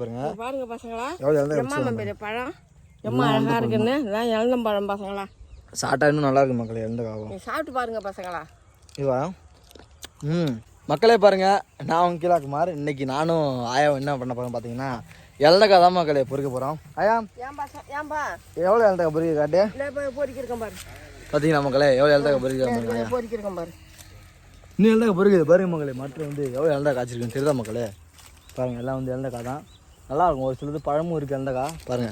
பாருங்க. பாருங்க பசங்களா. எம்மா பெரிய பழம். எம்மா அழகா இருக்குன்னு. இதான் இளந்தம்பழம் பசங்களா. சாப்பிட்டா இன்னும் நல்லா இருக்கு மக்களே இழந்த காவும் நீ சாப்பிட்டு பாருங்க பசங்களா. இதுவா ம் மக்களே பாருங்க நான் உங்க கீழாக்குமார் இன்னைக்கு நானும் ஆயாவும் என்ன பண்ண போறோம் பார்த்தீங்கன்னா இழந்தக்காய் தான் மக்களே பொறுக்க போகிறோம் ஆயா ஏன்பா எவ்வளோ இழந்தக்காய் பொறுக்க காட்டு? பொறிக்கிருக்கேன் பாரு. பார்த்தீங்களா மக்களே எவ்வளோ இழந்தக்காய் பொறுக்க பாருங்க ஆயா பொறிக்கிருக்கேன் பாரு. இன்னும் இழந்தக்காய் பொறுக்குது பாருங்க மக்களே மற்றும் வந்து எவ்வளோ இழந்தக்காய் காய்ச்சிருக்குன்னு தெரியுதா மக்களே? பாருங்க எல்லாம் வந்து இழந்தக்காய் தான். நல்லா இருக்கும் ஒரு சிலது பழமும் இருக்குது அந்தக்கா. பாருங்க.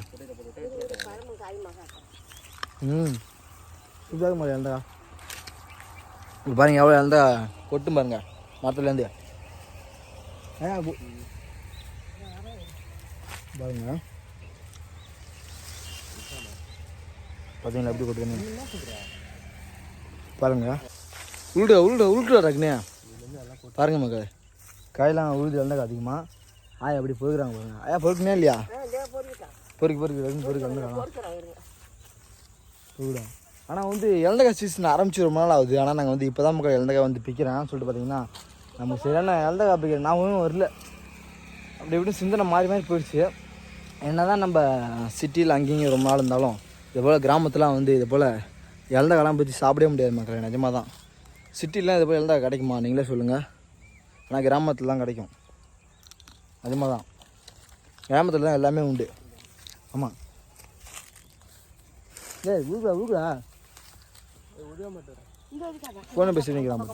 ம். சூப்பராக மாதிரி அந்தக்கா? இப்போ பாருங்க எவ்வளோ அந்த கொட்டும் பாருங்க. மரத்துலேருந்து. ஆ பாருங்க. பார்த்தீங்களா எப்படி கொட்டுதுன்னு? பாருங்க. உருடு உருடு உருட்டு டக்குனே பாருங்க மக்கள். காயெல்லாம் உழுது இருந்தாக்கா அதிகமாக ஆயா அப்படி பொறுக்குறாங்க பாருங்க. ஆயா பொறுக்குனே இல்லையா? பொறுக்கு பொறுக்கு ரெண்டு பொறுக்கு இழந்துக்கலாம் ஆனால் வந்து இலந்தக்காய் சீசன் ஆரம்பிச்சு ரொம்ப நாள் ஆகுது. ஆனால் நாங்கள் வந்து இப்போ தான் மக்கள் இலந்தக்காய் வந்து பிக்கிறேன் சொல்லிட்டு பார்த்தீங்கன்னா நம்ம சரியான இலந்தக்காய் பிக்கிறேன் நான் ஒன்றும் வரல. அப்படி இப்படி சிந்தனை மாறி மாறி போயிடுச்சு. என்ன தான் நம்ம சிட்டியில் அங்கேயும் ரொம்ப நாள் இருந்தாலும் இது போல் கிராமத்துலாம் வந்து இது போல் இழந்தக்காலாம் பற்றி சாப்பிடவே முடியாது மக்கள் நிஜமாக தான் சிட்டிலாம் இது போல் இழந்தா கிடைக்குமா? நீங்களே சொல்லுங்கள் ஆனால் கிராமத்தில் தான் கிடைக்கும். நிஜமாக தான் கிராமத்தில் தான் எல்லாமே உண்டு. ஆமாம் ஏய் ஊக்குடா ஊக்குடா ஃபோனை பேசி நிற்கிறாம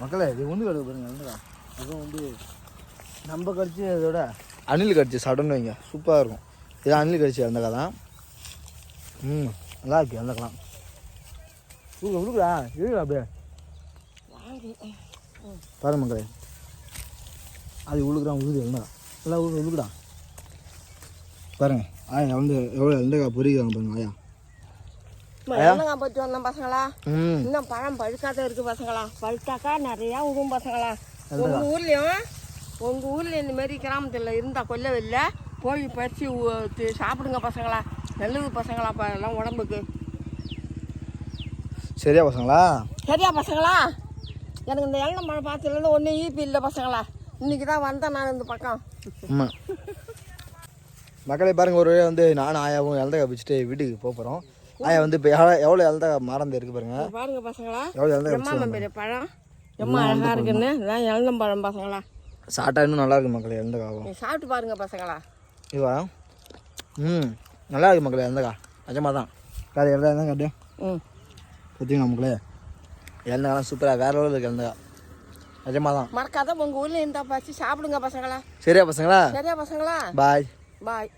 மக்களே இது உண்டு கடுவு பாருங்க அதுவும் வந்து நம்ம கடிச்சு அதோட அணில் கடிச்சு சடன்னு வைங்க. சூப்பராக இருக்கும். இது அணில் கடிச்சு அந்த தான் ம் நல்லா இருக்கு இழந்தக்கலாம் ஊக்குடா ஊக்குடா இருக்குடா அப்படியே. பாருங்க மக்களே. அது உழுக்குறான் உழுது என்ன எல்லாம் உழுது உழுக்குடா பாருங்க ஆயா வந்து எவ்வளோ எந்தக்கா பொறிக்கிறாங்க பாருங்க ஆயா. என்னங்க பற்றி வந்தோம் பசங்களா? இன்னும் பழம் பழுக்காத இருக்கு பசங்களா? பழுத்தாக்கா நிறையா விடும் பசங்களா. உங்க ஊர்லயும் உங்க ஊர்ல இந்த மாதிரி கிராமத்துல இருந்தா கொல்லவில்லை. போய் பறிச்சு ஊ- தி- சாப்பிடுங்க பசங்களா. நல்லது பசங்களா எல்லாம் உடம்புக்கு. சரியா பசங்களா? சரியா பசங்களா? எனக்கு இந்த எண்ணெய் மழை பார்த்துலேருந்து ஒன்றும் ஈபி இல்லை பசங்களா. இன்னைக்கு தான் வந்தேன் நான் இந்த பக்கம். ஆமாம் மக்களே பாருங்க ஒரு வந்து நானும் ஆயாவும் இழந்தக்கா பிடிச்சிட்டு வீட்டுக்கு போக போகிறோம் ஆயா வந்து இப்போ எவ்வளோ இழந்தக்கா மறந்து இருக்கு பாருங்க. பாருங்க பசங்களா. எவ்வளோ எம்மா பெரிய பழம்? எம்மா அழகா இருக்குன்னு? இதான் இளந்தம்பழம் பசங்களா. சாப்பிட்டா இன்னும் நல்லா இருக்கு மக்களே இழந்தக்காவும் நீ சாப்பிட்டு பாருங்க பசங்களா. இதுவா ம் நல்லா இருக்கு மக்களே இழந்தக்கா நிஜமாக தான். காது இழந்தா தான் காட்டியும் ம். பார்த்தீங்களா மக்களே? இழந்தக்காலாம் சூப்பராக வேற லெவலில் இருக்கு இழந்தக்கா நிஜமாக தான் மறக்காத உங்க ஊர்ல இருந்தா பறிச்சு சாப்பிடுங்க பசங்களா. சரியா பசங்களா? சரியா பசங்களா? பாய் பாய்